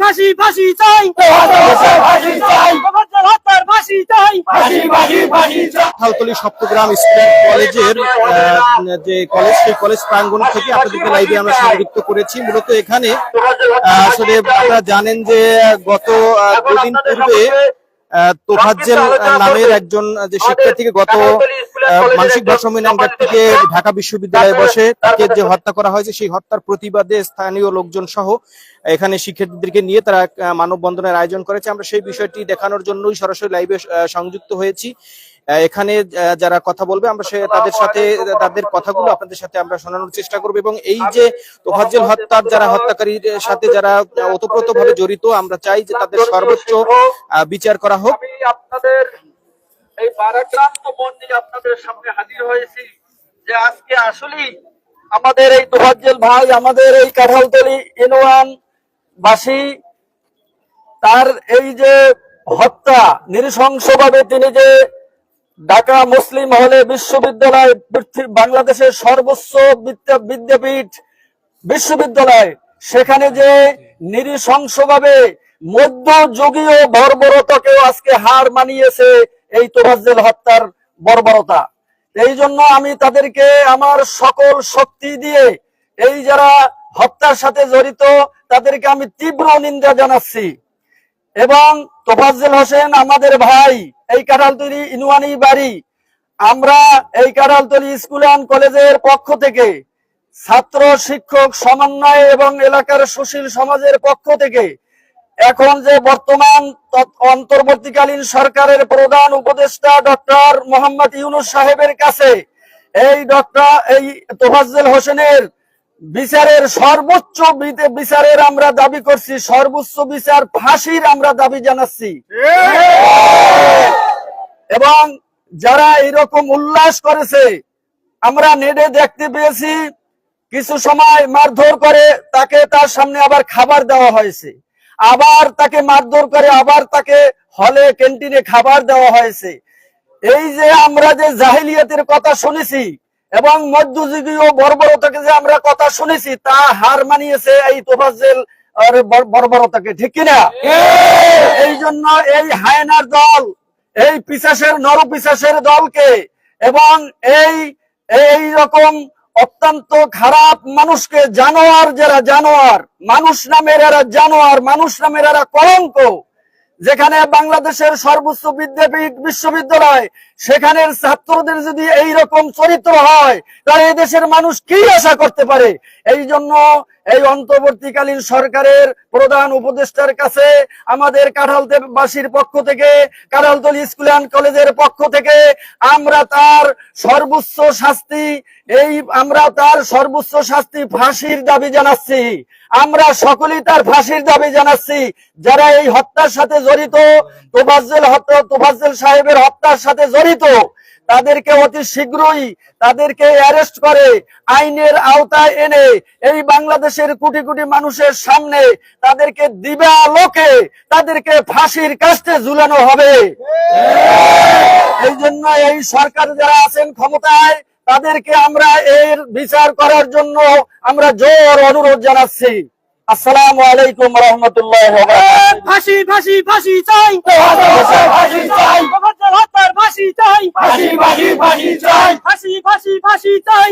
ফাঁসি ফাঁসি চাই। খালতলি সপ্তগ্রাম যে কলেজ কলেজ প্রাঙ্গণ থেকে আপনাদেরকে লাইভে আমরা সংযুক্ত করেছি। মূলত এখানে আসলে আপনারা জানেন যে গত দুদিন পূর্বে তোফাজ্জেল নামের একজন যে শিক্ষার্থীকে গত মানসিক ভারসাম্য থেকে ঢাকা বিশ্ববিদ্যালয়ে বসে তাকে যে হত্যা করা হয়েছে সেই হত্যার প্রতিবাদে স্থানীয় লোকজন সহ এখানে শিক্ষার্থীদেরকে নিয়ে তারা মানববন্ধনের আয়োজন করেছে। আমরা সেই বিষয়টি দেখানোর জন্যই সরাসরি লাইভে সংযুক্ত হয়েছি। এখানে যারা কথা বলবে আমরা সে তাদের সাথে তাদের কথাগুলো আপনাদের সাথে আমরা শোনানোর চেষ্টা করব এবং এই যে তোফাজ্জেল হত্যার যারা হত্যাকারীর সাথে যারা ওতপ্রোত ভাবে জড়িত আমরা চাই যে তাদের সর্বোচ্চ বিচার করা হোক। আপনাদের এই বারাক্রান্ত মন নিয়ে আপনাদের সামনে হাজির হয়েছি যে আজকে আসলেই আমাদের এই তোফাজ্জেল ভাই আমাদের এই কাঁঠালতলি ইনওয়ান বাসী তার এই যে হত্যা নৃশংসভাবে তিনি যে ঢাকা মুসলিম হলে বিশ্ববিদ্যালয় পৃথিবী- বাংলাদেশের সর্বোচ্চ বিদ্যাপীঠ বিশ্ববিদ্যালয়। সেখানে যে নৃশংসভাবে মধ্যযুগীয় বর্বরতাকেও আজকে হার মানিয়েছে এই তোফাজ্জেল হত্যার বর্বরতা। এই জন্য আমি তাদেরকে আমার সকল শক্তি দিয়ে এই যারা হত্যার সাথে জড়িত, তাদেরকে আমি তীব্র নিন্দা জানাচ্ছি। এবং তোফাজ্জেল হোসেন আমাদের ভাই এই কাঁঠালতলি ইনুয়ানি বাড়ি। আমরা এই কাঁঠালতলি স্কুল অ্যান্ড কলেজের পক্ষ থেকে ছাত্র, শিক্ষক, সমন্বয় এবং এলাকার সুশীল সমাজের পক্ষ থেকে এখন যে বর্তমান অন্তর্বর্তীকালীন সরকারের প্রধান উপদেষ্টা ডক্টর মোহাম্মদ ইউনুস সাহেবের কাছে এই ডক্টর, এই তোফাজ্জেল হোসেনের বিচারের সর্বোচ্চ বিচারের আমরা দাবি করছি, সর্বোচ্চ বিচার ফাঁসির আমরা দাবি জানাচ্ছি। এবং যারা এরকম উল্লাস করেছে, আমরা নেটে দেখতে পেয়েছি, কিছু সময় মারধর করে তাকে তার সামনে আবার খাবার দেওয়া হয়েছে। আবার তাকে মারধর করে আবার তাকে হলে, ক্যান্টিনে খাবার দেওয়া হয়েছে। এই যে আমরা যে জাহিলিয়াতের কথা শুনেছি এবং মধ্যযুগীয় বর্বরতাকে যে আমরা কথা শুনেছি তা হার মানিয়েছে এই তোফাজ্জেল আর বর্বরতাকে ঠিক কিনা? এই জন্য এই হায়নার দল এই পিসাসের নর পিসাসের দলকে এবং এই এই রকম অত্যন্ত খারাপ মানুষকে জানোয়ার যারা জানোয়ার মানুষ নামের এরা জানোয়ার মানুষ নামের এরা কলঙ্ক যেখানে বাংলাদেশের সর্বোচ্চ বিদ্যাপীঠ বিশ্ববিদ্যালয়, সেখানের ছাত্রদের যদি এই রকম চরিত্র হয়, তাহলে দেশের মানুষ কি আশা করতে পারে? এই জন্য এই অন্তর্বর্তীকালীন সরকারের প্রধান উপদেষ্টার কাছে আমাদের কাঁঠালবাসীর পক্ষ থেকে, কাঁঠালতলি স্কুল অ্যান্ড কলেজের পক্ষ থেকে আমরা তার সর্বোচ্চ শাস্তি, এই আমরা তার সর্বোচ্চ শাস্তি ফাঁসির দাবি জানাচ্ছি। আমরা সকলেই তার ফাঁসির দাবি জানাচ্ছি। যারা এই হত্যার সাথে জড়িত তোফাজ্জেল হত্যা তোফাজ্জেল সাহেবের হত্যার সাথে জড়িত, তাদেরকে অতি শীঘ্রই তাদেরকে অ্যারেস্ট করে, আইনের আওতায় এনে এই বাংলাদেশের কোটি কোটি মানুষের সামনে তাদেরকে দিবা লোকে তাদেরকে ফাঁসির কাস্টে ঝুলানো হবে। এই জন্য এই সরকার যারা আছেন ক্ষমতায়, তাদেরকে আমরা এর বিচার করার জন্য আমরা জোর অনুরোধ জানাচ্ছি। আসসালামু আলাইকুম রহমতুল্লাহ ফাঁসি ফাঁসি ফাঁসি চাই। মোহাম্মদ হত্যার ফাঁসি চাই। ফাঁসি ফাঁসি ফাঁসি চাই। ফাঁসি ফাঁসি ফাঁসি চাই।